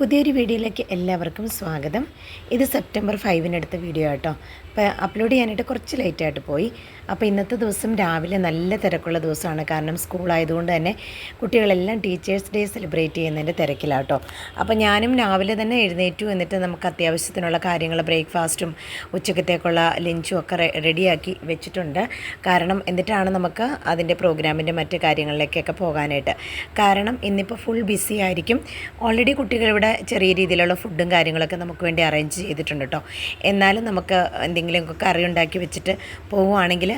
പുതിയൊരു വീഡിയോയിലേക്ക് എല്ലാവർക്കും സ്വാഗതം. ഇത് സെപ്റ്റംബർ ഫൈവിനടുത്ത വീഡിയോ ആട്ടോ. അപ്പോൾ അപ്ലോഡ് ചെയ്യാനായിട്ട് കുറച്ച് ലേറ്റായിട്ട് പോയി. അപ്പോൾ ഇന്നത്തെ ദിവസം രാവിലെ നല്ല തിരക്കുള്ള ദിവസമാണ്. കാരണം സ്കൂളായതുകൊണ്ട് തന്നെ കുട്ടികളെല്ലാം ടീച്ചേഴ്സ് ഡേ സെലിബ്രേറ്റ് ചെയ്യുന്നതിന്റെ തിരക്കിലാട്ടോ. അപ്പോൾ ഞാനും രാവിലെ തന്നെ എഴുന്നേറ്റു എന്നിട്ട് നമുക്ക് അത്യാവശ്യത്തിനുള്ള കാര്യങ്ങൾ ബ്രേക്ക്ഫാസ്റ്റും ഉച്ചക്കത്തേക്കുള്ള ലഞ്ചും ഒക്കെ റെഡിയാക്കി വെച്ചിട്ടുണ്ട്. കാരണം എന്നിട്ടാണ് നമുക്ക് അതിന്റെ പ്രോഗ്രാമിന്റെ മറ്റ് കാര്യങ്ങളിലേക്കൊക്കെ പോകാനായിട്ട്. കാരണം ഇന്നിപ്പോൾ ഫുൾ ബിസി ആയിരിക്കും. ഓൾറെഡി കുട്ടികൾ ഇവിടെ ചെറിയ രീതിയിലുള്ള ഫുഡും കാര്യങ്ങളൊക്കെ നമുക്ക് വേണ്ടി അറേഞ്ച് ചെയ്തിട്ടുണ്ട് കേട്ടോ എന്നാലും നമുക്ക് എന്തെങ്കിലുമൊക്കെ കറി ഉണ്ടാക്കി വെച്ചിട്ട് പോവുകയാണെങ്കിൽ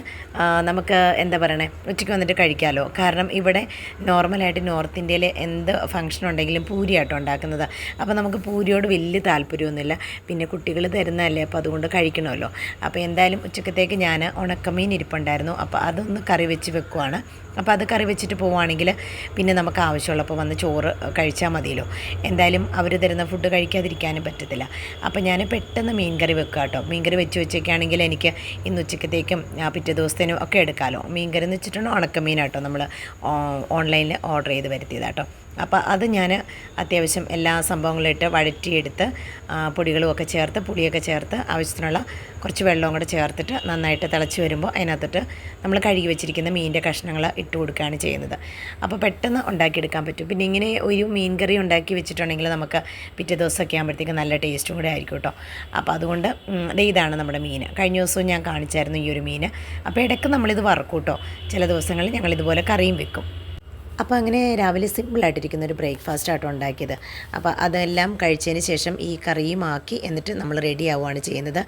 നമുക്ക് എന്താ പറയണേ ഉച്ചയ്ക്ക് വന്നിട്ട് കഴിക്കാമല്ലോ കാരണം ഇവിടെ നോർമലായിട്ട് നോർത്ത് ഇന്ത്യയിൽ എന്ത് ഫംഗ്ഷൻ ഉണ്ടെങ്കിലും പൂരിയാട്ടോ ഉണ്ടാക്കുന്നത്. അപ്പോൾ നമുക്ക് പൂരിയോട് വലിയ താല്പര്യമൊന്നുമില്ല. പിന്നെ കുട്ടികൾ തരുന്നതല്ലേ അപ്പോൾ അതുകൊണ്ട് കഴിക്കണമല്ലോ. അപ്പോൾ എന്തായാലും ഉച്ചക്കത്തേക്ക് ഞാൻ ഉണക്കമീൻ ഇരിപ്പുണ്ടായിരുന്നു. അപ്പോൾ അതൊന്ന് കറി വെച്ച് വെക്കുവാണ്. അപ്പോൾ അത് കറി വെച്ചിട്ട് പോവുകയാണെങ്കിൽ പിന്നെ നമുക്ക് ആവശ്യമുള്ളപ്പോൾ വന്ന് ചോറ് കഴിച്ചാൽ മതിയല്ലോ. എന്തായാലും അവർ തരുന്ന ഫുഡ് കഴിക്കാതിരിക്കാനും പറ്റത്തില്ല. അപ്പോൾ ഞാൻ പെട്ടെന്ന് മീൻ കറി വെക്കുക കേട്ടോ മീൻ കറി വെച്ച് വെച്ചൊക്കെയാണെങ്കിൽ എനിക്ക് ഇന്ന് ഉച്ചക്കത്തേക്കും പിറ്റേ ദിവസത്തേനും ഒക്കെ എടുക്കാമല്ലോ മീൻ കറി എന്ന് വെച്ചിട്ടുണ്ടെങ്കിൽ ഉണക്കമീൻ കേട്ടോ നമ്മൾ ഓൺലൈനിൽ ഓർഡർ ചെയ്ത് വരുത്തിയതാട്ടോ അപ്പോൾ അത് ഞാൻ അത്യാവശ്യം എല്ലാ സംഭവങ്ങളും ഇട്ട് വഴറ്റിയെടുത്ത് പൊടികളും ഒക്കെ ചേർത്ത് പുളിയൊക്കെ ചേർത്ത് ആവശ്യത്തിനുള്ള കുറച്ച് വെള്ളവും കൂടെ ചേർത്തിട്ട് നന്നായിട്ട് തിളച്ച് വരുമ്പോൾ അതിനകത്തിട്ട് നമ്മൾ കഴുകി വെച്ചിരിക്കുന്ന മീനിന്റെ കഷ്ണങ്ങൾ ഇട്ട് കൊടുക്കുകയാണ് ചെയ്യുന്നത്. അപ്പോൾ പെട്ടെന്ന് ഉണ്ടാക്കിയെടുക്കാൻ പറ്റും. പിന്നെ ഇങ്ങനെ ഒരു മീൻ കറി ഉണ്ടാക്കി വെച്ചിട്ടുണ്ടെങ്കിൽ നമുക്ക് പിറ്റേ ദിവസമൊക്കെ ആകുമ്പോഴത്തേക്ക് നല്ല ടേസ്റ്റും കൂടെ ആയിരിക്കും കേട്ടോ. അപ്പോൾ അതുകൊണ്ട് ഇതാണ് നമ്മുടെ മീൻ. കഴിഞ്ഞ ദിവസവും ഞാൻ കാണിച്ചായിരുന്നു ഈ ഒരു മീൻ. അപ്പോൾ ഇടയ്ക്ക് നമ്മളിത് വറക്കും കേട്ടോ. ചില ദിവസങ്ങളിൽ ഞങ്ങളിതുപോലെ കറിയും വെക്കും. അപ്പോൾ അങ്ങനെ രാവിലെ സിമ്പിളായിട്ടിരിക്കുന്ന ഒരു ബ്രേക്ക്ഫാസ്റ്റ് ആട്ടോ ഉണ്ടാക്കിയത്. അപ്പോൾ അതെല്ലാം കഴിച്ചതിന് ശേഷം ഈ കറിയും ആക്കി എന്നിട്ട് നമ്മൾ റെഡി ആവുകയാണ് ചെയ്യുന്നത്.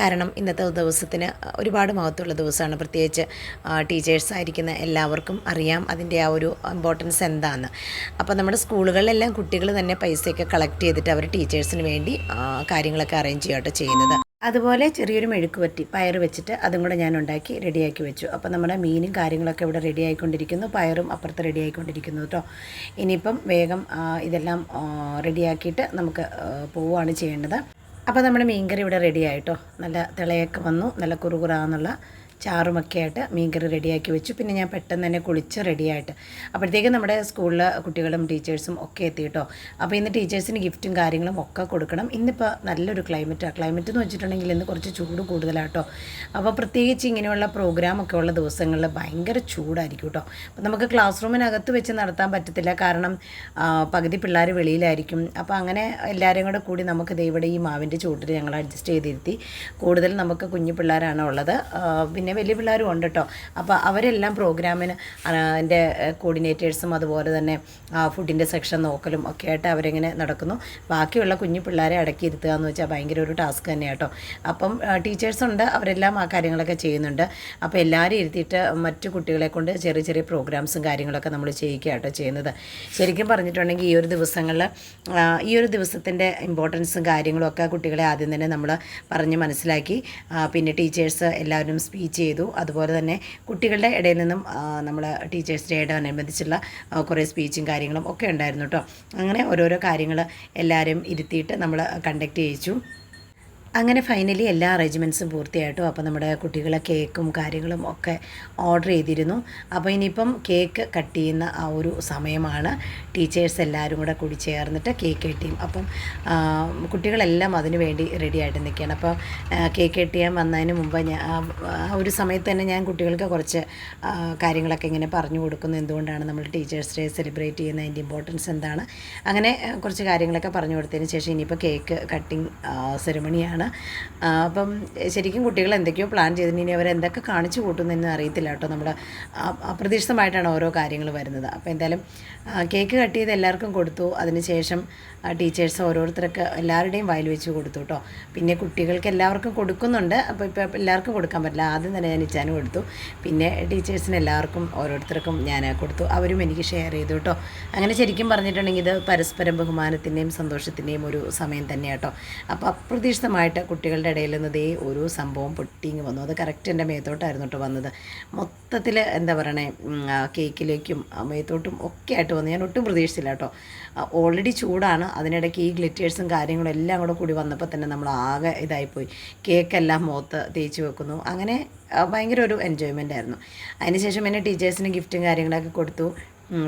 കാരണം ഇന്നത്തെ ദിവസത്തിന് ഒരുപാട് മഹത്വമുള്ള ദിവസമാണ്. പ്രത്യേകിച്ച് ടീച്ചേഴ്സ് ആയിരിക്കുന്ന എല്ലാവർക്കും അറിയാം അതിന്റെ ആ ഒരു ഇമ്പോർട്ടൻസ് എന്താണെന്ന് അപ്പോൾ നമ്മുടെ സ്കൂളുകളിലെല്ലാം കുട്ടികൾ തന്നെ പൈസയൊക്കെ കളക്ട് ചെയ്തിട്ട് അവർ ടീച്ചേഴ്സിന് വേണ്ടി കാര്യങ്ങളൊക്കെ അറേഞ്ച് ചെയ്യാട്ടോ ചെയ്യുന്നത്. അതുപോലെ ചെറിയൊരു മെഴുക്ക് പറ്റി പയർ വെച്ചിട്ട് അതും കൂടെ ഞാൻ ഉണ്ടാക്കി റെഡിയാക്കി വെച്ചു. അപ്പോൾ നമ്മുടെ മീനും കാര്യങ്ങളൊക്കെ ഇവിടെ റെഡി ആയിക്കൊണ്ടിരിക്കുന്നു. പയറും അപ്പുറത്ത് റെഡി ആയിക്കൊണ്ടിരിക്കുന്നു കേട്ടോ. ഇനിയിപ്പം വേഗം ഇതെല്ലാം റെഡിയാക്കിയിട്ട് നമുക്ക് പോവുകയാണ് ചെയ്യേണ്ടത്. അപ്പോൾ നമ്മുടെ മീൻകറി ഇവിടെ റെഡി ആയിട്ടോ നല്ല തിളയൊക്കെ വന്നു. നല്ല കുറുകുറാന്നുള്ള ചാറുമൊക്കെ ആയിട്ട് മീൻകറി റെഡിയാക്കി വെച്ചു. പിന്നെ ഞാൻ പെട്ടെന്ന് തന്നെ കുളിച്ച് റെഡിയായിട്ട്. അപ്പോഴത്തേക്കും നമ്മുടെ സ്കൂളിലെ കുട്ടികളും ടീച്ചേഴ്സും ഒക്കെ എത്തി കേട്ടോ അപ്പോൾ ഇന്ന് ടീച്ചേഴ്സിന് ഗിഫ്റ്റും കാര്യങ്ങളും ഒക്കെ കൊടുക്കണം. ഇന്നിപ്പോൾ നല്ലൊരു ക്ലൈമറ്റാണ് ക്ലൈമറ്റ് എന്ന് വെച്ചിട്ടുണ്ടെങ്കിൽ ഇന്ന് കുറച്ച് ചൂട് കൂടുതലാട്ടോ. അപ്പോൾ പ്രത്യേകിച്ച് ഇങ്ങനെയുള്ള പ്രോഗ്രാമൊക്കെ ഉള്ള ദിവസങ്ങളിൽ ഭയങ്കര ചൂടായിരിക്കും കേട്ടോ. അപ്പോൾ നമുക്ക് ക്ലാസ് റൂമിനകത്ത് വെച്ച് നടത്താൻ പറ്റത്തില്ല. കാരണം പകുതി പിള്ളേർ വെളിയിലായിരിക്കും. അപ്പോൾ അങ്ങനെ എല്ലാവരും കൂടെ കൂടി നമുക്ക് ഇവിടെ ഈ മാവിന്റെ ചൂട്ടിൽ ഞങ്ങൾ അഡ്ജസ്റ്റ് ചെയ്തിരുത്തി. കൂടുതൽ നമുക്ക് കുഞ്ഞു പിള്ളേരാണ് ഉള്ളത്. പിന്നെ വലിയ പിള്ളേരും ഉണ്ട് കേട്ടോ അപ്പോൾ അവരെല്ലാം പ്രോഗ്രാമിന് എന്റെ കോർഡിനേറ്റേഴ്സും അതുപോലെ തന്നെ ഫുഡിന്റെ സെക്ഷൻ നോക്കലും ഒക്കെ ആയിട്ട് അവരിങ്ങനെ നടക്കുന്നു. ബാക്കിയുള്ള കുഞ്ഞു പിള്ളേരെ അടക്കി ഇരുത്തുക എന്ന് വെച്ചാൽ ഭയങ്കര ഒരു ടാസ്ക് തന്നെയാണ് കേട്ടോ അപ്പം ടീച്ചേഴ്സ് ഉണ്ട് അവരെല്ലാം ആ കാര്യങ്ങളൊക്കെ ചെയ്യുന്നുണ്ട്. അപ്പോൾ എല്ലാവരും ഇരുത്തിയിട്ട് മറ്റു കുട്ടികളെ കൊണ്ട് ചെറിയ ചെറിയ പ്രോഗ്രാംസും കാര്യങ്ങളൊക്കെ നമ്മൾ ചെയ്യിക്കുക കേട്ടോ ചെയ്യുന്നത്. ശരിക്കും പറഞ്ഞിട്ടുണ്ടെങ്കിൽ ഈ ഒരു ദിവസങ്ങളിൽ ഈ ഒരു ദിവസത്തിന്റെ ഇമ്പോർട്ടൻസും കാര്യങ്ങളും ഒക്കെ കുട്ടികളെ ആദ്യം തന്നെ നമ്മൾ പറഞ്ഞ് മനസ്സിലാക്കി. പിന്നെ ടീച്ചേഴ്സ് എല്ലാവരും സ്പീച്ച് ചെയ്തു. അതുപോലെ തന്നെ കുട്ടികളുടെ ഇടയിൽ നിന്നും നമ്മൾ ടീച്ചേഴ്സ് ഡേയുടെ അനുബന്ധിച്ചുള്ള കുറേ സ്പീച്ചും കാര്യങ്ങളും ഒക്കെ ഉണ്ടായിരുന്നു കേട്ടോ അങ്ങനെ ഓരോരോ കാര്യങ്ങൾ എല്ലാവരും ഇരുത്തിയിട്ട് നമ്മൾ കണ്ടക്ട് ചെയ്യിച്ചു. അങ്ങനെ ഫൈനലി എല്ലാ അറേഞ്ച്മെന്റ്സും പൂർത്തിയായിട്ടും അപ്പോൾ നമ്മുടെ കുട്ടികളെ കേക്കും കാര്യങ്ങളും ഒക്കെ ഓർഡർ ചെയ്തിരുന്നു. അപ്പോൾ ഇനിയിപ്പം കേക്ക് കട്ട് ചെയ്യുന്ന ആ ഒരു സമയമാണ് ടീച്ചേഴ്സ് എല്ലാവരും കൂടെ കൂടി ചേർന്നിട്ട് കേക്ക് കട്ട് ചെയ്യും. അപ്പം കുട്ടികളെല്ലാം അതിനു വേണ്ടി റെഡി ആയിട്ട് നിൽക്കുകയാണ്. അപ്പോൾ കേക്ക് കട്ട് ചെയ്യാൻ വന്നതിന് മുമ്പ് ഞാൻ ആ ഒരു സമയത്ത് തന്നെ ഞാൻ കുട്ടികൾക്ക് കുറച്ച് കാര്യങ്ങളൊക്കെ ഇങ്ങനെ പറഞ്ഞു കൊടുക്കുന്നു. എന്തുകൊണ്ടാണ് നമ്മൾ ടീച്ചേഴ്സ് ഡേ സെലിബ്രേറ്റ് ചെയ്യുന്നതിന്റെ ഇമ്പോർട്ടൻസ് എന്താണ്? അങ്ങനെ കുറച്ച് കാര്യങ്ങളൊക്കെ പറഞ്ഞു കൊടുത്തതിന് ശേഷം ഇനിയിപ്പോൾ കേക്ക് കട്ടിങ് സെറിമണിയാണ് അപ്പം ശരിക്കും കുട്ടികൾ എന്തൊക്കെയോ പ്ലാൻ ചെയ്തിട്ട് ഇനി അവർ എന്തൊക്കെ കാണിച്ചു കൂട്ടുന്നതെന്ന് അറിയത്തില്ല കേട്ടോ നമ്മൾ. അപ്രതീക്ഷിതമായിട്ടാണ് ഓരോ കാര്യങ്ങൾ വരുന്നത്. അപ്പോൾ എന്തായാലും കേക്ക് കട്ട് ചെയ്ത് എല്ലാവർക്കും കൊടുത്തു. അതിനുശേഷം ടീച്ചേഴ്സ് ഓരോരുത്തർക്ക് എല്ലാവരുടെയും വായിൽ വെച്ച് കൊടുത്തു കേട്ടോ. പിന്നെ കുട്ടികൾക്ക് എല്ലാവർക്കും കൊടുക്കുന്നുണ്ട്. അപ്പോൾ ഇപ്പോൾ എല്ലാവർക്കും കൊടുക്കാൻ പറ്റില്ല. ആദ്യം തന്നെ ഞാൻ ഇച്ചാനും കൊടുത്തു. പിന്നെ ടീച്ചേഴ്സിന് എല്ലാവർക്കും ഓരോരുത്തർക്കും ഞാൻ കൊടുത്തു. അവരും എനിക്ക് ഷെയർ ചെയ്തു കേട്ടോ. അങ്ങനെ ശരിക്കും പറഞ്ഞിട്ടുണ്ടെങ്കിൽ ഇത് പരസ്പരം ബഹുമാനത്തിന്റെയും സന്തോഷത്തിന്റെയും ഒരു സമയം തന്നെയാട്ടോ അപ്പോൾ അപ്രതീക്ഷിതമായിട്ട് കുട്ടികളുടെ ഇടയിൽ നിന്ന് ദേ ഒരു സംഭവം പൊട്ടിങ്ങ് വന്നു. അത് കറക്റ്റ് എന്റെ മേത്തോട്ടായിരുന്നു കേട്ടോ വന്നത്. മൊത്തത്തിൽ എന്താ പറയണേ കേക്കിലേക്കും മേത്തോട്ടും ഒക്കെ ആയിട്ട് വന്നു. ഞാൻ ഒട്ടും പ്രതീക്ഷിച്ചില്ല കേട്ടോ ഓൾറെഡി ചൂടാണ്. അതിനിടയ്ക്ക് ഈ ഗ്ലിറ്റേഴ്സും കാര്യങ്ങളും എല്ലാം കൂടെ കൂടി വന്നപ്പോൾ തന്നെ നമ്മൾ ആകെ ഇതായിപ്പോയി കേക്കെല്ലാം മുഖത്ത് തേച്ച് വെക്കുന്നു. അങ്ങനെ ഭയങ്കര ഒരു എൻജോയ്മെന്റ് ആയിരുന്നു. അതിനുശേഷം എന്നെ ടീച്ചേഴ്സിന് ഗിഫ്റ്റും കാര്യങ്ങളൊക്കെ കൊടുത്തു.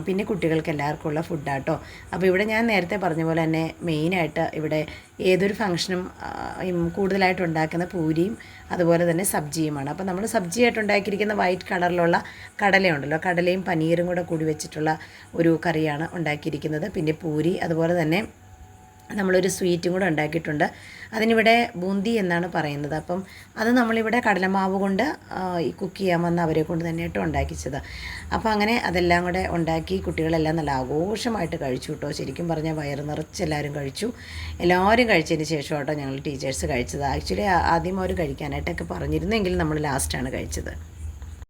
പിന്നെ കുട്ടികൾക്ക് എല്ലാവർക്കും ഉള്ള ഫുഡാട്ടോ. അപ്പോൾ ഇവിടെ ഞാൻ നേരത്തെ പറഞ്ഞ പോലെ തന്നെ മെയിനായിട്ട് ഇവിടെ ഏതൊരു ഫംഗ്ഷനും കൂടുതലായിട്ട് ഉണ്ടാക്കുന്ന പൂരിയും അതുപോലെ തന്നെ സബ്ജിയുമാണ്. അപ്പോൾ നമ്മൾ സബ്ജിയായിട്ട് ഉണ്ടാക്കിയിരിക്കുന്ന വൈറ്റ് കളറിലുള്ള കടലയുണ്ടല്ലോ. കടലയും പനീറും കൂടെ കൂടി വെച്ചിട്ടുള്ള ഒരു കറിയാണ് ഉണ്ടാക്കിയിരിക്കുന്നത്. പിന്നെ പൂരി അതുപോലെ തന്നെ നമ്മളൊരു സ്വീറ്റും കൂടെ ഉണ്ടാക്കിയിട്ടുണ്ട്. അതിനിവിടെ ബൂന്തി എന്നാണ് പറയുന്നത്. അപ്പം അത് നമ്മളിവിടെ കടലമാവ് കൊണ്ട് ഈ കുക്ക് ചെയ്യാൻ വന്ന അവരെ കൊണ്ട് തന്നെയായിട്ട് ഉണ്ടാക്കിച്ചത്. അപ്പോൾ അങ്ങനെ അതെല്ലാം കൂടെ ഉണ്ടാക്കി കുട്ടികളെല്ലാം നല്ല ആഘോഷമായിട്ട് കഴിച്ചു കേട്ടോ. ശരിക്കും പറഞ്ഞാൽ വയറ് നിറച്ച് എല്ലാവരും കഴിച്ചു. എല്ലാവരും കഴിച്ചതിന് ശേഷം കേട്ടോ ഞങ്ങൾ ടീച്ചേഴ്സ് കഴിച്ചത്. ആക്ച്വലി ആദ്യം അവർ കഴിക്കാനായിട്ടൊക്കെ പറഞ്ഞിരുന്നെങ്കിൽ നമ്മൾ ലാസ്റ്റാണ് കഴിച്ചത്.